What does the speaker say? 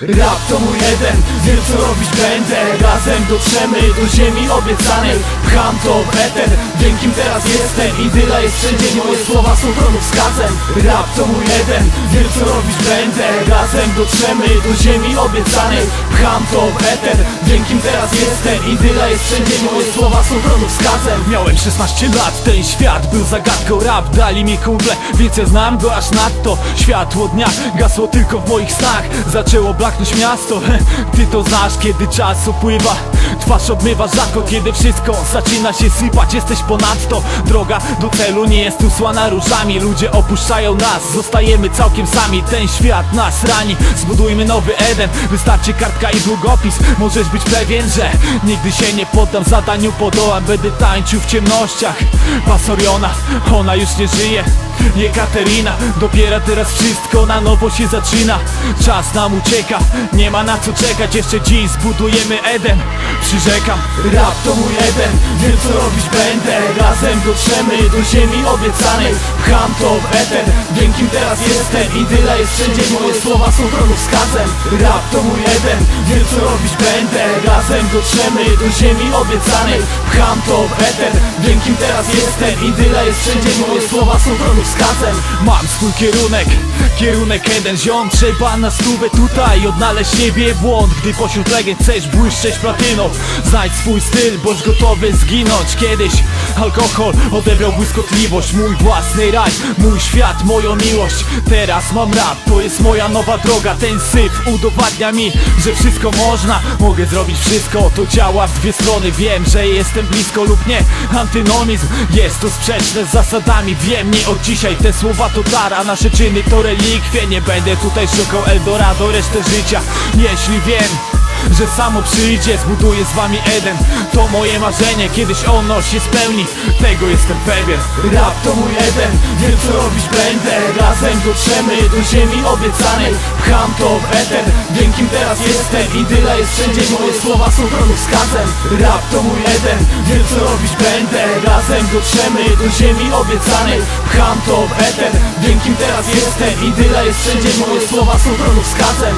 Rap to mój jeden, wiem co robić będę. Razem dotrzemy do ziemi obiecanej. Pcham to w eter, wiem kim teraz jestem. Idyla jest wszędzie, moje słowa są wskazem. Rap to mój jeden, wiem co robić będę. Razem dotrzemy do ziemi obiecanej Pcham to w eter, kim teraz jestem Idyla jest wszędzie, moje słowa są wskazem. Miałem 16 lat, ten świat był zagadką Rap dali mi kumple, więc ja znam go aż nadto. Światło dnia gasło tylko w moich snach Zaczęło blaknąć miasto. Ty to znasz, kiedy czas upływa Twarz obmywa rzadko, kiedy wszystko zaczyna się sypać. Jesteś ponadto, droga do celu nie jest usłana różami. Ludzie opuszczają nas, zostajemy całkiem sami. Ten świat nas rani, zbudujmy nowy Eden. Wystarczy kartka i długopis, możesz być pewien, że Nigdy się nie poddam zadaniu, podołam Będę tańczył w ciemnościach Pasoriona, ona już nie żyje. Jekaterina, dopiero teraz wszystko na nowo się zaczyna. Czas nam ucieka, nie ma na co czekać. Jeszcze dziś zbudujemy Eden. Przyrzekam, Rap to mój jeden, wiem co robić będę. Razem dotrzemy do ziemi obiecanej. Pcham to w eter, wiem kim teraz jestem. Idyla jest wszędzie, moje słowa są wskazem. Rap to mój jeden, wiem co robić będę. Razem dotrzemy do ziemi obiecanej. Pcham to w eter, wiem kim teraz jestem Idyla jest wszędzie, moje słowa są wskazem Mam swój kierunek, kierunek jeden ziom. Trzeba na stówę tutaj odnaleźć siebie błąd. Gdy pośród legend chcesz błyszczeć platyną Znajdź swój styl, bądź gotowy zginąć. Kiedyś alkohol odebrał błyskotliwość Mój własny raj, mój świat, moją miłość. Teraz mam rap, to jest moja nowa droga. Ten syf udowadnia mi, że wszystko można. Mogę zrobić wszystko, to działa w dwie strony. Wiem, że jestem blisko lub nie. Antynomizm jest to sprzeczne z zasadami Wiem, nie od dzisiaj. Te słowa to dar A nasze czyny to relikwie. Nie będę tutaj szukał Eldorado resztę życia. Jeśli wiem że samo przyjdzie, zbuduję z wami Eden. To moje marzenie, kiedyś ono się spełni. Tego jestem pewien. Rap to mój jeden, wiem co robić będę. Razem dotrzemy do ziemi obiecanej. Pcham to w eter, wiem kim teraz jestem. Idyla jest wszędzie, moje słowa są wskazem. Rap to mój jeden, wiem co robić będę. Razem dotrzemy do ziemi obiecanej. Pcham to w eter, wiem kim teraz jestem. Idyla jest wszędzie, moje słowa są wskazem